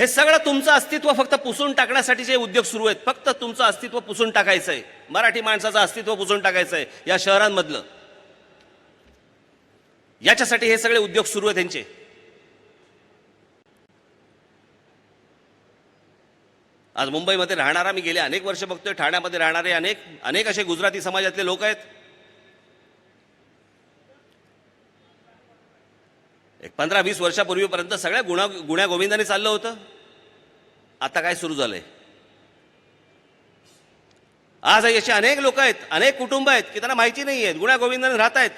हे सगळं तुमचं अस्तित्व फक्त पुसून टाकण्यासाठी जे उद्योग सुरू आहेत फक्त तुमचं अस्तित्व पुसून टाकायचं आहे मराठी माणसाचं अस्तित्व पुसून टाकायचं आहे या शहरांमधलं. याच्यासाठी हे सगळे उद्योग सुरू आहेत त्यांचे आज मुंबईमध्ये राहणारा मी गेले अनेक वर्ष बघतोय ठाण्यामध्ये राहणारे अनेक अनेक असे गुजराती समाजातले लोक आहेत. एक पंधरा वीस वर्षापूर्वीपर्यंत सगळ्या गुणा गुण्या गोविंदाने चाललं होतं. आता काय सुरू झालंय? आज असे अनेक लोक आहेत अनेक कुटुंब आहेत की त्यांना माहिती नाही आहेत गुण्या गोविंदाने राहत आहेत.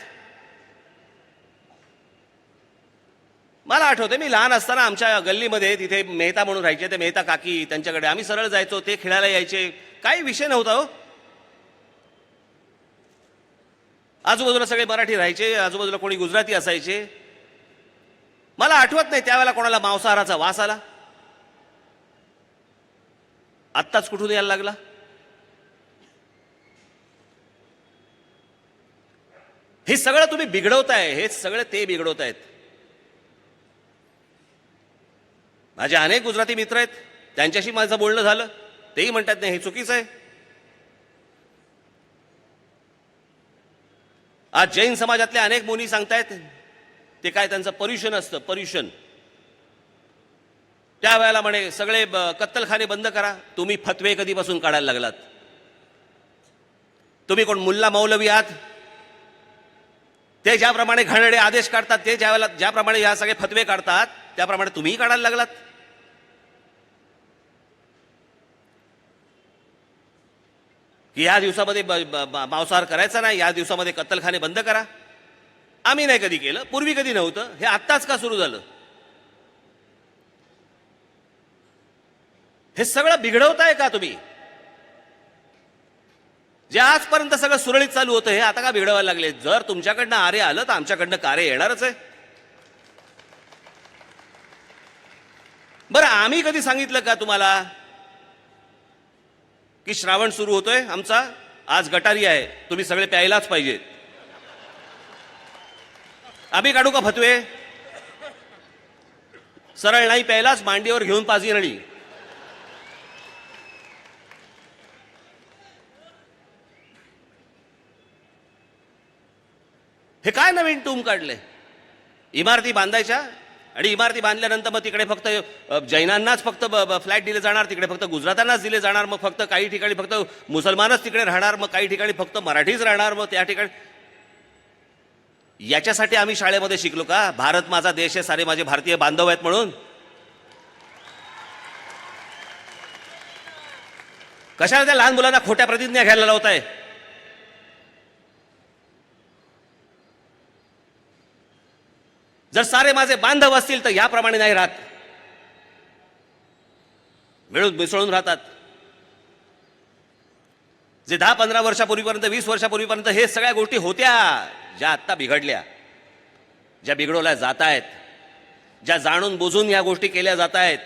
मला आठवते मी लहान असताना आमच्या गल्लीमध्ये तिथे मेहता म्हणून राहायचे ते मेहता काकी त्यांच्याकडे. आम्ही सरळ जायचो ते खेळायला यायचे. काही विषय नव्हता हो. आजूबाजूला सगळे मराठी राहायचे आजूबाजूला कोणी गुजराती असायचे. मला आठवत नाही त्यावेळेला कोणाला मांसाहाराचा वास आला. आत्ताच कुठून यायला लागला? हे सगळं तुम्ही बिघडवताय हे सगळं ते बिघडवतायत. माझे अनेक गुजराती मित्र आहेत त्यांच्याशी माझं बोलणं झालं. तेही म्हणतात नाही हे चुकीचं आहे. आज जैन समाजातले अनेक मुनी सांगतायत ते काय त्यांचं पर्युषण असतं पर्युषण त्यावेळेला म्हणे सगळे ब- कत्तलखाने बंद करा. तुम्ही फतवे कधीपासून काढायला लागलात? तुम्ही कोण मुल्ला मौलवी आहात? ते ज्याप्रमाणे घाणेडे आदेश काढतात ते ज्यावेळेला ज्याप्रमाणे या सगळे फतवे काढतात त्याप्रमाणे तुम्हीही काढायला लागलात. की या दिवसामध्ये ब- मांसाहार करायचा नाही या दिवसामध्ये कत्तलखाने बंद करा. आम्ही नाही कधी केलं पूर्वी कधी नव्हतं हे आत्ताच का सुरू झालं? हे सगळं बिघडवताय का तुम्ही? जे आजपर्यंत सगळं सुरळीत चालू होतं हे आता का बिघडवायला लागले? जर तुमच्याकडनं आरे आलं तर आमच्याकडनं कार्य येणारच आहे. बरं आम्ही कधी सांगितलं का तुम्हाला की श्रावण सुरू होतोय? आमचा आज गटारी आहे तुम्ही सगळे प्यायलाच पाहिजेत. आम्ही काढू का फतवे? सरळ नाही प्यायलाच मांडीवर घेऊन पाजी रणी हे काय नवीन टूम काढले? इमारती बांधायच्या? आणि इमारती बांधल्यानंतर मग तिकडे फक्त जैनांनाच फक्त ब- फ्लॅट दिले जाणार तिकडे फक्त गुजरातांनाच दिले जाणार मग फक्त काही ठिकाणी फक्त मुसलमानच तिकडे राहणार मग काही ठिकाणी फक्त मराठीच राहणार मग त्या ठिकाणी याच्यासाठी आम्ही शाळेमध्ये शिकलो का? भारत माझा देश आहे सारे माझे भारतीय बांधव आहेत म्हणून. कशाला त्या लहान मुलांना खोट्या प्रतिज्ञा घ्यायला लावताय? जर सारे माझे बांधव असतील तर याप्रमाणे नाही राहत. मिळून मिसळून राहतात. जे दहा पंधरा वर्षापूर्वीपर्यंत वीस वर्षापूर्वीपर्यंत हे सगळ्या गोष्टी होत्या. ज्या आत्ता बिघडल्या ज्या बिघडवल्या जात आहेत ज्या जाणून बुजून या गोष्टी केल्या जात आहेत